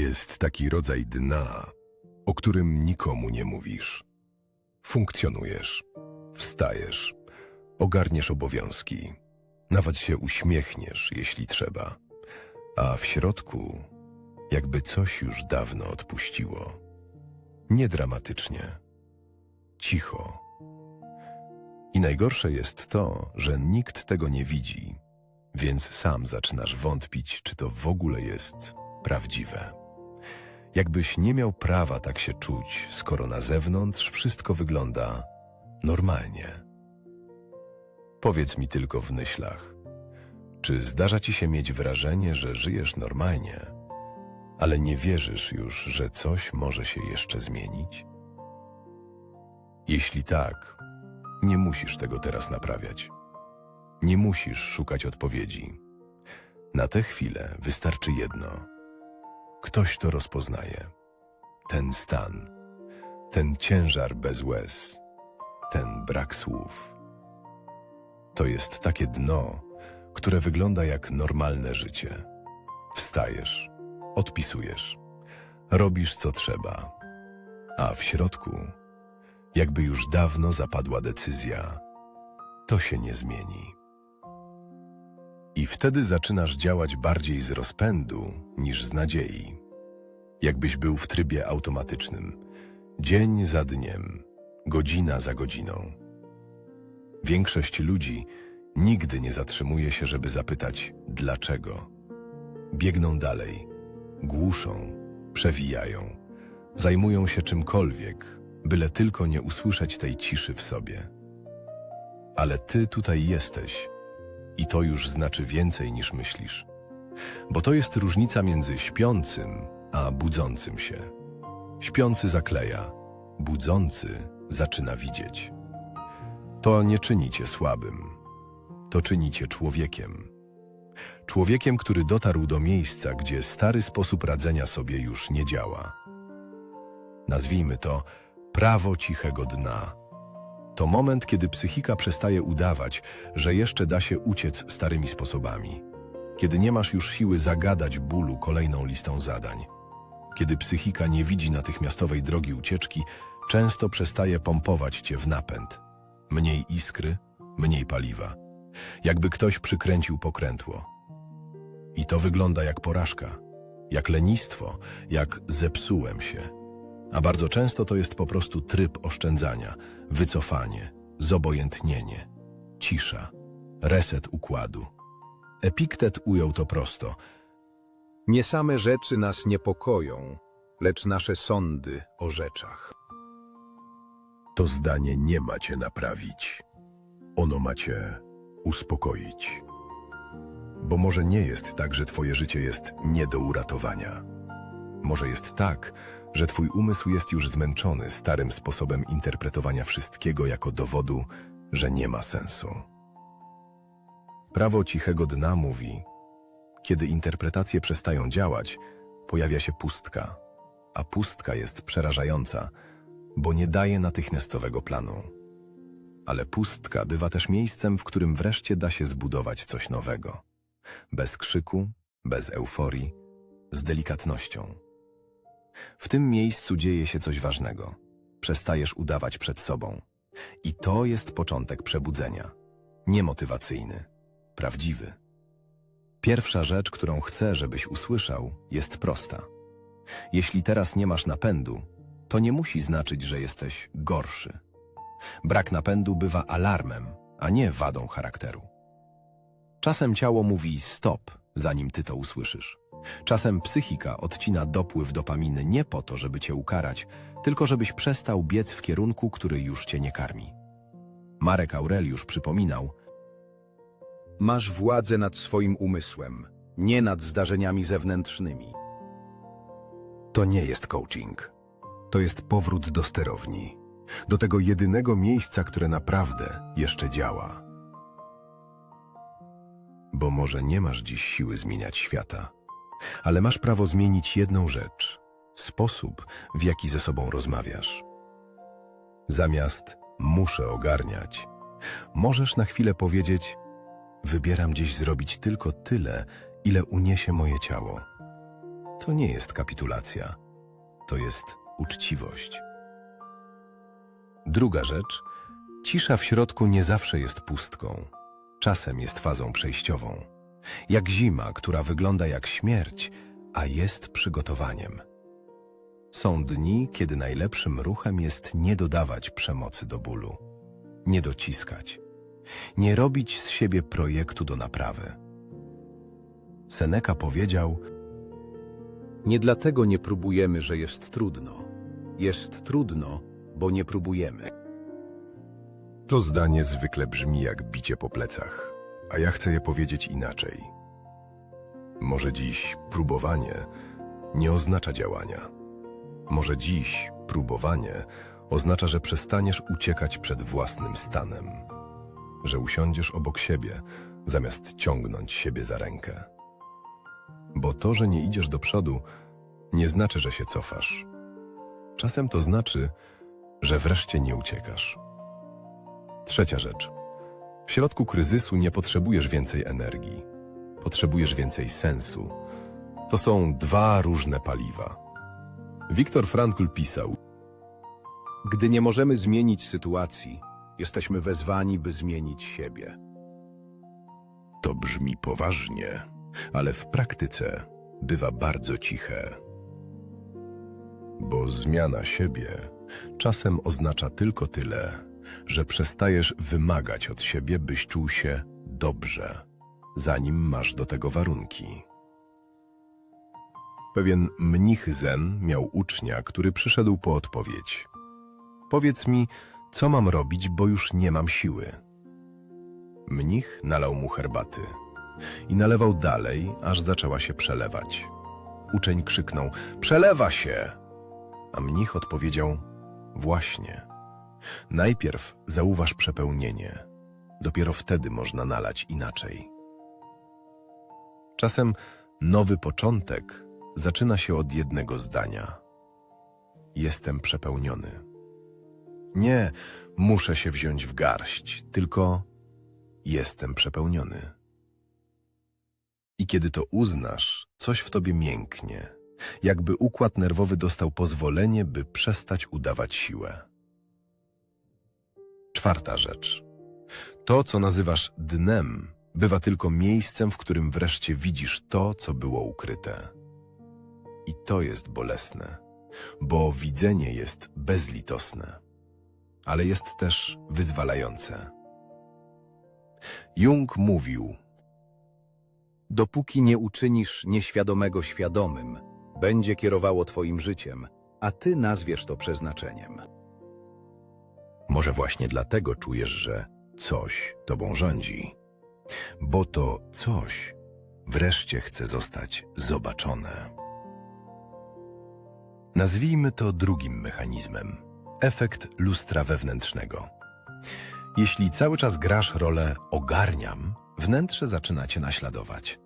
Jest taki rodzaj dna, o którym nikomu nie mówisz. Funkcjonujesz, wstajesz, ogarniesz obowiązki, nawet się uśmiechniesz, jeśli trzeba, a w środku jakby coś już dawno odpuściło. Niedramatycznie, cicho. I najgorsze jest to, że nikt tego nie widzi, więc sam zaczynasz wątpić, czy to w ogóle jest prawdziwe. Jakbyś nie miał prawa tak się czuć, skoro na zewnątrz wszystko wygląda normalnie. Powiedz mi tylko w myślach, czy zdarza ci się mieć wrażenie, że żyjesz normalnie, ale nie wierzysz już, że coś może się jeszcze zmienić? Jeśli tak, nie musisz tego teraz naprawiać. Nie musisz szukać odpowiedzi. Na tę chwilę wystarczy jedno. Ktoś to rozpoznaje. Ten stan, ten ciężar bez łez, ten brak słów. To jest takie dno, które wygląda jak normalne życie. Wstajesz, odpisujesz, robisz co trzeba, a w środku, jakby już dawno zapadła decyzja, to się nie zmieni. I wtedy zaczynasz działać bardziej z rozpędu niż z nadziei. Jakbyś był w trybie automatycznym, dzień za dniem, godzina za godziną. Większość ludzi nigdy nie zatrzymuje się, żeby zapytać dlaczego. Biegną dalej, głuszą, przewijają, zajmują się czymkolwiek, byle tylko nie usłyszeć tej ciszy w sobie. Ale ty tutaj jesteś i to już znaczy więcej niż myślisz. Bo to jest różnica między śpiącym a budzącym się. Śpiący zakleja, budzący zaczyna widzieć. To nie czyni cię słabym, to czyni cię człowiekiem. Człowiekiem, który dotarł do miejsca, gdzie stary sposób radzenia sobie już nie działa. Nazwijmy to prawo cichego dna. To moment, kiedy psychika przestaje udawać, że jeszcze da się uciec starymi sposobami. Kiedy nie masz już siły zagadać bólu kolejną listą zadań. Kiedy psychika nie widzi natychmiastowej drogi ucieczki, często przestaje pompować cię w napęd. Mniej iskry, mniej paliwa. Jakby ktoś przykręcił pokrętło. I to wygląda jak porażka, jak lenistwo, jak zepsułem się. A bardzo często to jest po prostu tryb oszczędzania, wycofanie, zobojętnienie, cisza, reset układu. Epiktet ujął to prosto. Nie same rzeczy nas niepokoją, lecz nasze sądy o rzeczach. To zdanie nie macie naprawić. Ono macie uspokoić. Bo może nie jest tak, że twoje życie jest nie do uratowania. Może jest tak, że twój umysł jest już zmęczony starym sposobem interpretowania wszystkiego jako dowodu, że nie ma sensu. Prawo cichego dna mówi, kiedy interpretacje przestają działać, pojawia się pustka, a pustka jest przerażająca, bo nie daje natychmiastowego planu. Ale pustka bywa też miejscem, w którym wreszcie da się zbudować coś nowego. Bez krzyku, bez euforii, z delikatnością. W tym miejscu dzieje się coś ważnego. Przestajesz udawać przed sobą. I to jest początek przebudzenia. Niemotywacyjny, prawdziwy. Pierwsza rzecz, którą chcę, żebyś usłyszał, jest prosta. Jeśli teraz nie masz napędu, to nie musi znaczyć, że jesteś gorszy. Brak napędu bywa alarmem, a nie wadą charakteru. Czasem ciało mówi stop, zanim ty to usłyszysz. Czasem psychika odcina dopływ dopaminy nie po to, żeby cię ukarać, tylko żebyś przestał biec w kierunku, który już cię nie karmi. Marek Aureliusz przypominał, Masz władzę nad swoim umysłem, nie nad zdarzeniami zewnętrznymi. to nie jest coaching. To jest powrót do sterowni, do tego jedynego miejsca, które naprawdę jeszcze działa. Bo może nie masz dziś siły zmieniać świata, ale masz prawo zmienić jedną rzecz sposób, w jaki ze sobą rozmawiasz. Zamiast muszę ogarniać, możesz na chwilę powiedzieć: Wybieram dziś zrobić tylko tyle, ile uniesie moje ciało. to nie jest kapitulacja, to jest uczciwość. Druga rzecz, cisza w środku nie zawsze jest pustką, czasem jest fazą przejściową. Jak zima, która wygląda jak śmierć, a jest przygotowaniem. Są dni, kiedy najlepszym ruchem jest nie dodawać przemocy do bólu, nie dociskać, nie robić z siebie projektu do naprawy. Seneca powiedział: Nie dlatego nie próbujemy, że jest trudno. Jest trudno, bo nie próbujemy. To zdanie zwykle brzmi jak bicie po plecach, a ja chcę je powiedzieć inaczej. Może dziś próbowanie nie oznacza działania. Może dziś próbowanie oznacza, że przestaniesz uciekać przed własnym stanem, że usiądziesz obok siebie, zamiast ciągnąć siebie za rękę. Bo to, że nie idziesz do przodu, nie znaczy, że się cofasz. Czasem to znaczy, że wreszcie nie uciekasz. Trzecia rzecz. W środku kryzysu nie potrzebujesz więcej energii. Potrzebujesz więcej sensu. To są dwa różne paliwa. Viktor Frankl pisał: Gdy nie możemy zmienić sytuacji, jesteśmy wezwani, by zmienić siebie. To brzmi poważnie, ale w praktyce bywa bardzo ciche. Bo zmiana siebie czasem oznacza tylko tyle, że przestajesz wymagać od siebie, byś czuł się dobrze, zanim masz do tego warunki. Pewien mnich zen miał ucznia, który przyszedł po odpowiedź. Powiedz mi, co mam robić, bo już nie mam siły. Mnich nalał mu herbaty i nalewał dalej, aż zaczęła się przelewać. Uczeń krzyknął: Przelewa się! A mnich odpowiedział: Właśnie. Najpierw zauważ przepełnienie, dopiero wtedy można nalać inaczej. Czasem nowy początek zaczyna się od jednego zdania: Jestem przepełniony. Nie, muszę się wziąć w garść, tylko jestem przepełniony. I kiedy to uznasz, coś w tobie mięknie, jakby układ nerwowy dostał pozwolenie, by przestać udawać siłę. Czwarta rzecz. To, co nazywasz dnem, bywa tylko miejscem, w którym wreszcie widzisz to, co było ukryte. I to jest bolesne, bo widzenie jest bezlitosne, ale jest też wyzwalające. Jung mówił, Dopóki nie uczynisz nieświadomego świadomym, będzie kierowało twoim życiem, a ty nazwiesz to przeznaczeniem. Może właśnie dlatego czujesz, że coś tobą rządzi, bo to coś wreszcie chce zostać zobaczone. Nazwijmy to drugim mechanizmem efekt lustra wewnętrznego. Jeśli cały czas grasz rolę ogarniam, wnętrze zaczyna cię naśladować.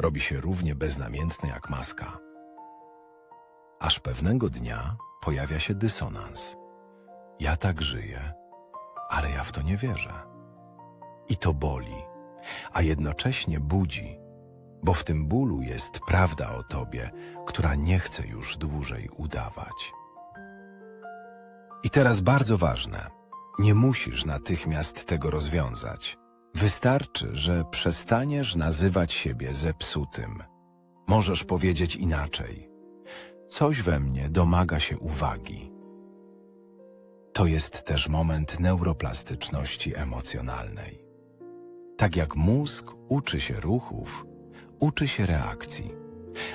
Robi się równie beznamiętne jak maska. Aż pewnego dnia pojawia się dysonans. Ja tak żyję, ale ja w to nie wierzę. I to boli, a jednocześnie budzi, bo w tym bólu jest prawda o tobie, która nie chce już dłużej udawać. I teraz bardzo ważne: nie musisz natychmiast tego rozwiązać. Wystarczy, że przestaniesz nazywać siebie zepsutym. Możesz powiedzieć inaczej. Coś we mnie domaga się uwagi. To jest też moment neuroplastyczności emocjonalnej. Tak jak mózg uczy się ruchów, uczy się reakcji.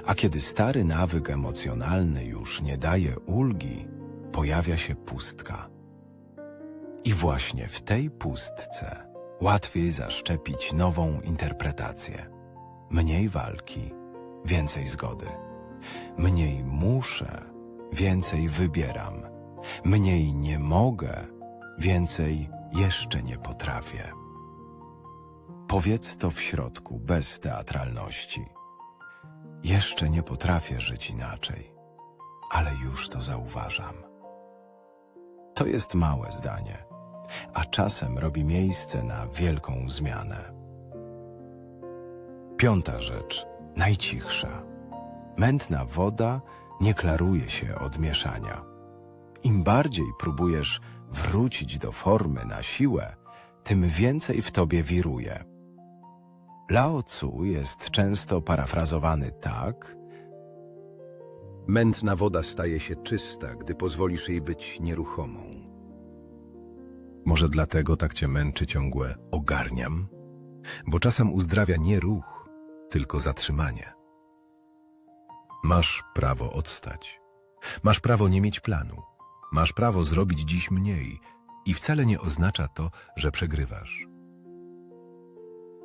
A kiedy stary nawyk emocjonalny już nie daje ulgi, pojawia się pustka. I właśnie w tej pustce łatwiej zaszczepić nową interpretację. Mniej walki, więcej zgody. Mniej muszę, więcej wybieram. Mniej nie mogę, więcej jeszcze nie potrafię. Powiedz to w środku, bez teatralności. Jeszcze nie potrafię żyć inaczej, ale już to zauważam. To jest małe zdanie, a czasem robi miejsce na wielką zmianę. Piąta rzecz, najcichsza. Mętna woda nie klaruje się od mieszania. Im bardziej próbujesz wrócić do formy na siłę, tym więcej w tobie wiruje. Lao Tzu jest często parafrazowany tak, Mętna woda staje się czysta, gdy pozwolisz jej być nieruchomą. Może dlatego tak cię męczy ciągłe ogarniam? Bo czasem uzdrawia nie ruch, tylko zatrzymanie. Masz prawo odstać. Masz prawo nie mieć planu. Masz prawo zrobić dziś mniej i wcale nie oznacza to, że przegrywasz.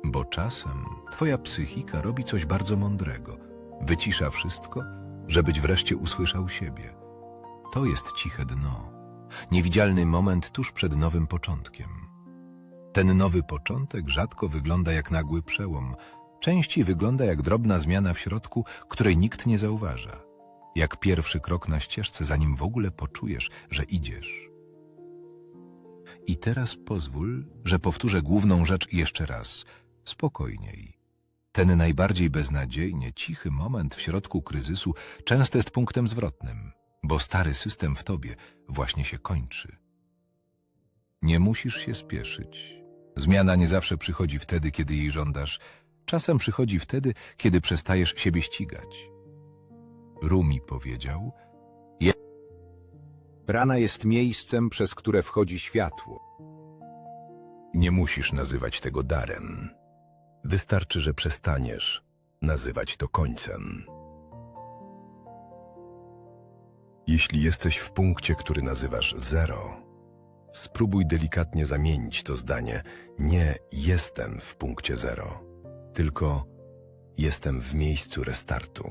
Bo czasem twoja psychika robi coś bardzo mądrego. Wycisza wszystko, żebyś wreszcie usłyszał siebie. To jest ciche dno. Niewidzialny moment tuż przed nowym początkiem. Ten nowy początek rzadko wygląda jak nagły przełom, częściej wygląda jak drobna zmiana w środku, której nikt nie zauważa. Jak pierwszy krok na ścieżce, zanim w ogóle poczujesz, że idziesz. I teraz pozwól, że powtórzę główną rzecz jeszcze raz, spokojniej. Ten najbardziej beznadziejnie cichy moment w środku kryzysu często jest punktem zwrotnym, bo stary system w tobie właśnie się kończy. Nie musisz się spieszyć. Zmiana nie zawsze przychodzi wtedy, kiedy jej żądasz. Czasem przychodzi wtedy, kiedy przestajesz siebie ścigać. Rumi powiedział, Rana jest miejscem, przez które wchodzi światło. nie musisz nazywać tego darem. Wystarczy, że przestaniesz nazywać to końcem. Jeśli jesteś w punkcie, który nazywasz zero, spróbuj delikatnie zamienić to zdanie nie jestem w punkcie zero, tylko jestem w miejscu restartu.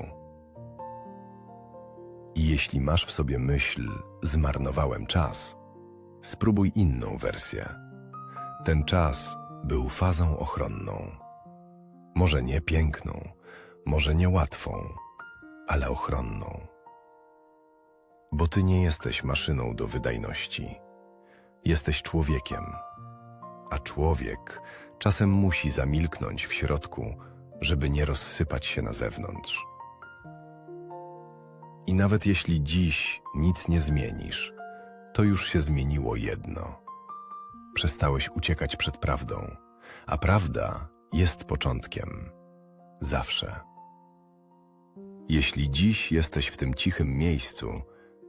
Jeśli masz w sobie myśl zmarnowałem czas, spróbuj inną wersję. Ten czas był fazą ochronną. Może nie piękną, może nie łatwą, ale ochronną. Bo ty nie jesteś maszyną do wydajności. Jesteś człowiekiem. A człowiek czasem musi zamilknąć w środku, żeby nie rozsypać się na zewnątrz. I nawet jeśli dziś nic nie zmienisz, to już się zmieniło jedno. Przestałeś uciekać przed prawdą, a prawda jest początkiem. Zawsze. Jeśli dziś jesteś w tym cichym miejscu,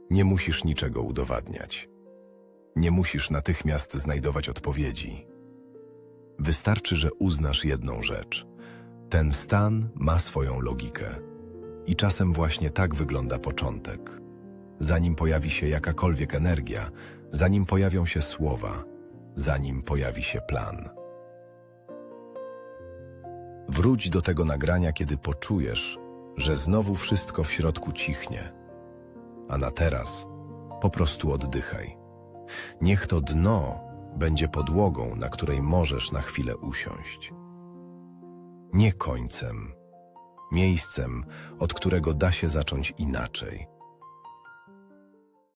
nie musisz niczego udowadniać. Nie musisz natychmiast znajdować odpowiedzi. Wystarczy, że uznasz jedną rzecz. Ten stan ma swoją logikę. I czasem właśnie tak wygląda początek. Zanim pojawi się jakakolwiek energia, zanim pojawią się słowa, zanim pojawi się plan. Wróć do tego nagrania, kiedy poczujesz, że znowu wszystko w środku cichnie. A na teraz po prostu oddychaj. Niech to dno będzie podłogą, na której możesz na chwilę usiąść. Nie końcem, miejscem, od którego da się zacząć inaczej.